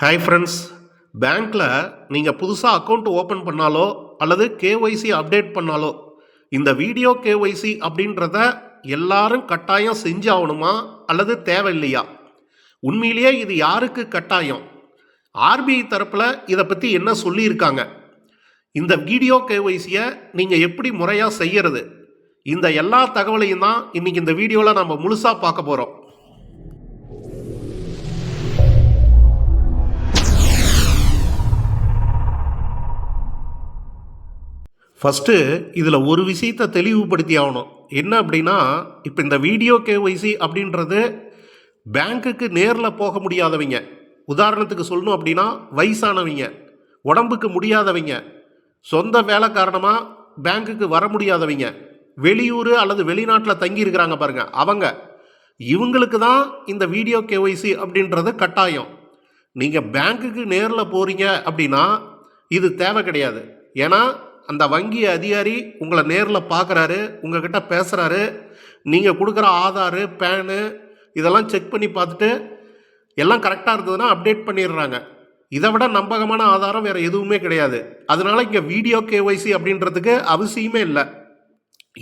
Hi friends பேங்க்கில் நீங்கள் புதுசாக அக்கௌண்ட் ஓப்பன் பண்ணாலோ அல்லது கேஒய்சி அப்டேட் பண்ணாலோ இந்த வீடியோ கேஒய்சி அப்படின்றத எல்லாரும் கட்டாயம் செஞ்சாகணுமா அல்லது தேவையில்லையா? உண்மையிலேயே இது யாருக்கு கட்டாயம்? ஆர்பிஐ தரப்பில் இதை பற்றி என்ன சொல்லியிருக்காங்க? இந்த வீடியோ கேஒய்சியை நீங்கள் எப்படி முறையாக செய்கிறது இந்த எல்லா தகவலையும் தான் இன்றைக்கி இந்த வீடியோவில் நம்ம முழுசாக பார்க்க போகிறோம் ஃபஸ்ட்டு இதில் ஒரு விஷயத்தை தெளிவுபடுத்தி ஆகணும். என்ன அப்படின்னா இப்போ இந்த வீடியோ கேஒய்சி அப்படின்றது பேங்க்குக்கு நேரில் போக முடியாதவங்க. உதாரணத்துக்கு சொல்லணும் அப்படின்னா வயசானவங்க உடம்புக்கு முடியாதவங்க சொந்த வேலை காரணமாக பேங்க்குக்கு வர முடியாதவங்க வெளியூர் அல்லது வெளிநாட்டில் தங்கி இருக்கிறாங்க பாருங்கள் அவங்க. இவங்களுக்கு தான் இந்த வீடியோ கேஒய்சி அப்படின்றது கட்டாயம். நீங்கள் பேங்க்குக்கு நேரில் போகிறீங்க அப்படின்னா இது தேவை கிடையாது. ஏன்னா அந்த வங்கி அதிகாரி உங்களை நேரில் பார்க்குறாரு உங்ககிட்ட பேசுகிறாரு நீங்கள் கொடுக்குற ஆதாரு பேனு இதெல்லாம் செக் பண்ணி பார்த்துட்டு எல்லாம் கரெக்டாக இருந்ததுன்னா அப்டேட் பண்ணிடுறாங்க. இதை விட நம்பகமான ஆதாரம் வேறு எதுவுமே கிடையாது. அதனால் இங்கே வீடியோ கேஒய்சி அப்படின்றதுக்கு அவசியமே இல்லை.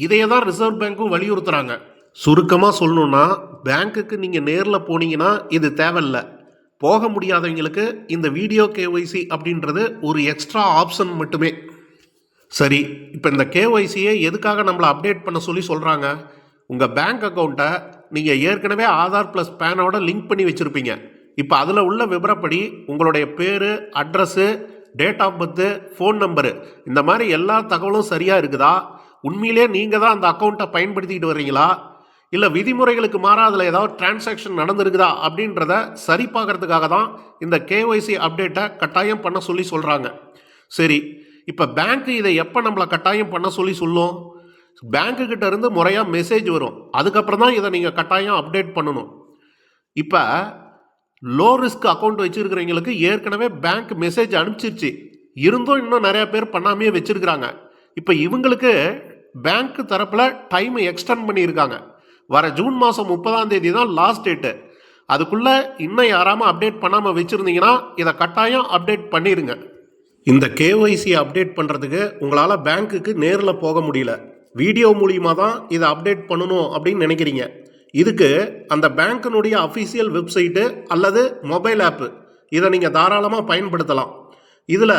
இதையே தான் ரிசர்வ் பேங்க்கும் வலியுறுத்துகிறாங்க சுருக்கமாக சொல்லணுன்னா பேங்க்குக்கு நீங்கள் நேரில் போனீங்கன்னா இது தேவையில்லை. போக முடியாதவங்களுக்கு இந்த வீடியோ கேஒய்சி அப்படின்றது ஒரு எக்ஸ்ட்ரா ஆப்ஷன் மட்டுமே. சரி இப்போ இந்த கேஒய்சியை எதுக்காக நம்மளை அப்டேட் பண்ண சொல்லி சொல்கிறாங்க உங்கள் பேங்க் அக்கௌண்ட்டை நீங்கள் ஏற்கனவே ஆதார் ப்ளஸ் பேனோட லிங்க் பண்ணி வச்சுருப்பீங்க. இப்போ அதில் உள்ள விவரப்படி உங்களுடைய பேர் address date of birth phone number இந்த மாதிரி எல்லா தகவலும் சரியாக இருக்குதா? உண்மையிலே நீங்கள் தான் அந்த அக்கௌண்ட்டை பயன்படுத்திக்கிட்டு வர்றீங்களா? இல்லை விதிமுறைகளுக்கு மாறாக அதில் ஏதாவது டிரான்சாக்ஷன் நடந்திருக்குதா? அப்படின்றத சரி பார்க்கறதுக்காக தான் இந்த கேஒய்சி அப்டேட்டை கட்டாயம் பண்ண சொல்லி சொல்கிறாங்க சரி இப்போ பேங்க்கு இதை எப்போ நம்மளை கட்டாயம் பண்ண சொல்லி சொல்லும்? பேங்க்கு கிட்ட இருந்து முறையாக மெசேஜ் வரும். அதுக்கப்புறம் தான் இதை நீங்கள் கட்டாயம் அப்டேட் பண்ணணும். இப்போ லோ ரிஸ்க் அக்கௌண்ட் வச்சுருக்கிறவங்களுக்கு ஏற்கனவே பேங்க் மெசேஜ் அனுப்பிச்சிருச்சு. இருந்தும் இன்னும் நிறையா பேர் பண்ணாமையே வச்சுருக்கிறாங்க. இப்போ இவங்களுக்கு பேங்க் தரப்பில் டைமை எக்ஸ்டெண்ட் பண்ணியிருக்காங்க. வர ஜூன் மாதம் முப்பதாம் தேதி தான் லாஸ்ட் டேட்டு அதுக்குள்ளே இன்னும் யாராமல் அப்டேட் பண்ணாமல் வச்சுருந்தீங்கன்னா இதை கட்டாயம் அப்டேட் பண்ணிடுங்க இந்த கேஒய்சி அப்டேட் பண்ணுறதுக்கு உங்களால் பேங்க்குக்கு நேரில் போக முடியல. வீடியோ மூலியமாக தான் இதை அப்டேட் பண்ணணும் அப்படின்னு நினைக்கிறீங்க. இதுக்கு அந்த பேங்க்கினுடைய அஃபிஷியல் வெப்சைட்டு அல்லது மொபைல் ஆப்பு இதை நீங்கள் தாராளமாக பயன்படுத்தலாம். இதில்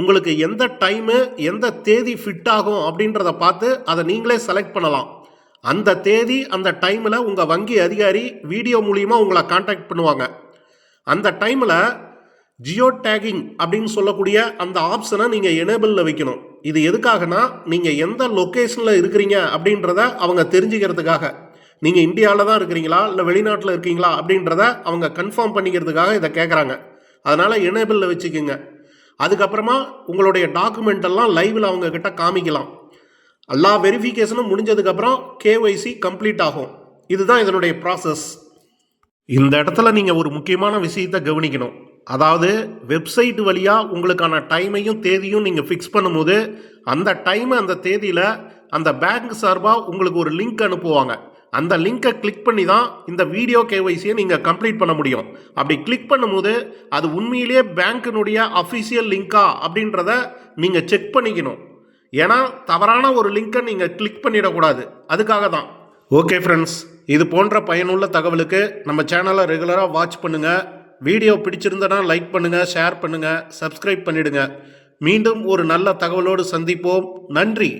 உங்களுக்கு எந்த டைமு எந்த தேதி ஃபிட் ஆகும் அப்படின்றத பார்த்து அதை நீங்களே செலக்ட் பண்ணலாம். அந்த தேதி அந்த டைமில் உங்கள் வங்கி அதிகாரி வீடியோ மூலியமாக உங்களை காண்டாக்ட் பண்ணுவாங்க. அந்த டைமில் ஜியோ டேகிங் அப்படின்னு சொல்லக்கூடிய அந்த ஆப்ஷனை நீங்கள் எனேபிளில் வைக்கணும். இது எதுக்காகனா நீங்கள் எந்த லொக்கேஷனில் இருக்கிறீங்க அப்படின்றத அவங்க தெரிஞ்சுக்கிறதுக்காக. நீங்கள் இந்தியாவில் தான் இருக்கிறீங்களா இல்லை வெளிநாட்டில் இருக்கீங்களா அப்படின்றத அவங்க கன்ஃபார்ம் பண்ணிக்கிறதுக்காக இதை கேட்குறாங்க அதனால் எனேபிளில் வச்சுக்கோங்க. அதுக்கப்புறமா உங்களுடைய டாக்குமெண்ட் எல்லாம் லைவில் அவங்க கிட்ட காமிக்கலாம். எல்லா வெரிஃபிகேஷனும் முடிஞ்சதுக்கப்புறம் கேஒய்சி கம்ப்ளீட் ஆகும். இதுதான் இதனுடைய ப்ராசஸ் இந்த இடத்துல நீங்கள் ஒரு முக்கியமான விஷயத்தை கவனிக்கணும். அதாவது வெப்சைட் வழியாக உங்களுக்கான டைமையும் தேதியும் நீங்கள் ஃபிக்ஸ் பண்ணும்போது அந்த டைம் அந்த தேதியில் அந்த பேங்க் சார்பாக உங்களுக்கு ஒரு லிங்க் அனுப்புவாங்க. அந்த லிங்கை கிளிக் பண்ணி தான் இந்த வீடியோ கேஒய்சியை நீங்கள் கம்ப்ளீட் பண்ண முடியும். அப்படி கிளிக் பண்ணும்போது அது உண்மையிலேயே பேங்க்கினுடைய அஃபிஷியல் லிங்கா அப்படின்றத நீங்கள் செக் பண்ணிக்கணும். ஏன்னா தவறான ஒரு லிங்க்கை நீங்கள் கிளிக் பண்ணிடக்கூடாது. அதுக்காக தான். ஓகே ஃப்ரெண்ட்ஸ் இது போன்ற பயனுள்ள தகவலுக்கு நம்ம சேனலை ரெகுலராக வாட்ச் பண்ணுங்கள் வீடியோ பிடிச்சிருந்தனா லைக் பண்ணுங்கள் ஷேர் பண்ணுங்கள் சப்ஸ்கிரைப் பண்ணிடுங்க. மீண்டும் ஒரு நல்ல தகவலோடு சந்திப்போம். நன்றி.